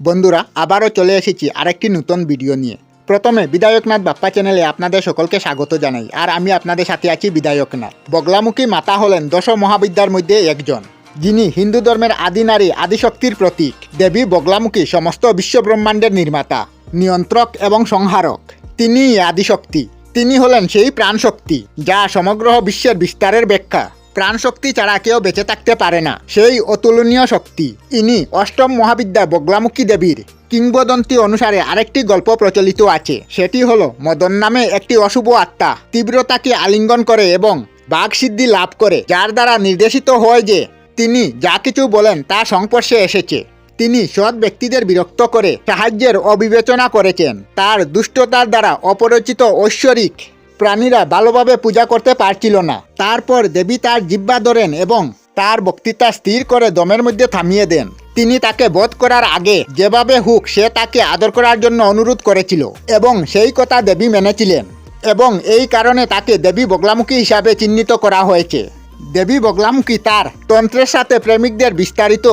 বন্ধুরা, আবারও চলে এসেছি আরেকটি নতুন ভিডিও নিয়ে। প্রথমে বিধায়কনাথ বাপ্পা চ্যানেলে আপনাদের সকলকে স্বাগত জানাই, আর আমি আপনাদের সাথে আছি বিধায়কনাথ। বগলামুখী মাতা হলেন দশ মহাবিদ্যার মধ্যে একজন, যিনি হিন্দু ধর্মের আদি নারী, আদিশক্তির প্রতীক। দেবী বগলামুখী, সমস্ত বিশ্ব ব্রহ্মাণ্ডের নির্মাতা, নিয়ন্ত্রক এবং সংহারক। তিনি আদিশক্তি, তিনি হলেন সেই প্রাণশক্তি, যা সমগ্র বিশ্বের বিস্তারের ব্যাখ্যা। প্রাণশক্তি ছাড়া কেউ বেঁচে থাকতে পারে না। সেই অতুলনীয় শক্তি। ইনি অষ্টম মহাবিদ্যা বগলামুখী দেবীর কিংবদন্তি অনুসারে আরেকটি গল্প প্রচলিত আছে। সেটি হলো, মদন নামে একটি অশুভ আত্মা তীব্রতাকে আলিঙ্গন করে এবং বাঘ সিদ্ধি লাভ করে, যার দ্বারা নির্দেশিত হয় যে তিনি যা কিছু বলেন তা সংস্পর্শে এসেছে। তিনি সৎ ব্যক্তিদের বিরক্ত করে সাহায্যের অবিবেচনা করেছেন। তার দুষ্টতার দ্বারা অপরিচিত ঐশ্বরিক প্রাণীরা ভালোভাবে পূজা করতে পারছিল না। তারপর দেবী তার জিব্বা ধরেন এবং তার বক্তৃতা স্থির করে দমের মধ্যে থামিয়ে দেন। তিনি তাকে বধ করার আগে যেভাবে হুক সে তাকে আদর করার জন্য অনুরোধ করেছিল এবং সেই কথা দেবী মেনেছিলেন এবং এই কারণে তাকে দেবী বগলামুখী হিসাবে চিহ্নিত করা হয়েছে। দেবী বগলামুখী তার তন্ত্রের সাথে প্রেমিকদের বিস্তারিত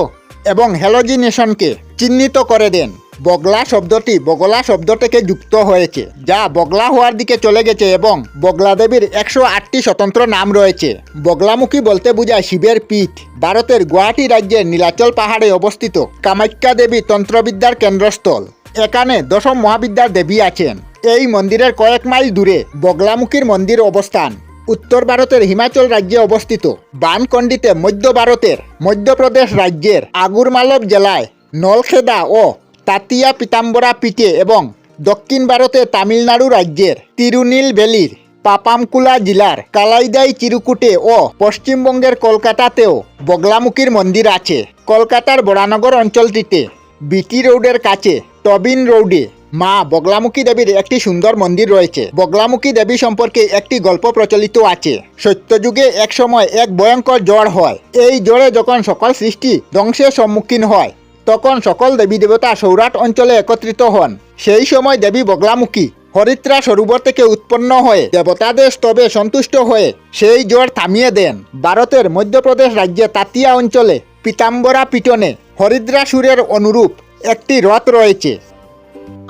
এবং হেলোজিনেশনকে চিহ্নিত করে দেন। বগলা শব্দটি বগলা শব্দ থেকে যুক্ত হয়েছে, যা বগলা হওয়ার দিকে চলে গেছে এবং বগলা দেবীর একশো আটটি স্বতন্ত্র নাম রয়েছে। বগলামুখী বলতে বোঝায় শিবের পীঠ। ভারতের গুয়াহাটি রাজ্যের নীলাচল পাহাড়ে অবস্থিত কামাখ্যা দেবী তন্ত্রবিদ্যার কেন্দ্রস্থল। এখানে দশম মহাবিদ্যার দেবী আছেন। এই মন্দিরের কয়েক মাইল দূরে বগলামুখীর মন্দির অবস্থান। উত্তর ভারতের হিমাচল রাজ্যে অবস্থিত। বানকন্ডিতে মধ্য ভারতের মধ্যপ্রদেশ রাজ্যের আগুরমালব জেলায় নলখেদা ও তাতিয়া পিতাম্বরা পিঠে এবং দক্ষিণ ভারতে তামিলনাড়ু রাজ্যের তিরুনীলবেলির পাপামকুলা জেলার কালাইদাই চিরুকুটে ও পশ্চিমবঙ্গের কলকাতাতেও বগলামুখীর মন্দির আছে। কলকাতার বরানগর অঞ্চলটিতে বিটি রোডের কাছে টবিন রোডে মা বগলামুখী দেবীর একটি সুন্দর মন্দির রয়েছে। বগলামুখী দেবী সম্পর্কে একটি গল্প প্রচলিত আছে। সত্যযুগে এক সময় এক ভয়ঙ্কর জ্বর হয়। এই জ্বরে যখন সকল সৃষ্টি ধ্বংসের সম্মুখীন হয় তখন সকল দেবী দেবতা সৌরাট অঞ্চলে একত্রিত হন। সেই সময় দেবী বগলামুখী, হরিত্রা সরোবর থেকে উৎপন্ন হয়ে দেবতাদের স্তবে সন্তুষ্ট হয়ে সেই জ্বর থামিয়ে দেন। ভারতের মধ্যপ্রদেশ রাজ্যে তাতিয়া অঞ্চলে পিতাম্বরা পিটনে হরিদ্রাসুরের অনুরূপ একটি রথ রয়েছে।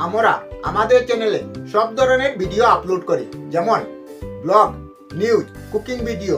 আমরা আমাদের চ্যানেলে সব ধরনের ভিডিও আপলোড করি, যেমন ব্লগ, নিউজ, কুকিং ভিডিও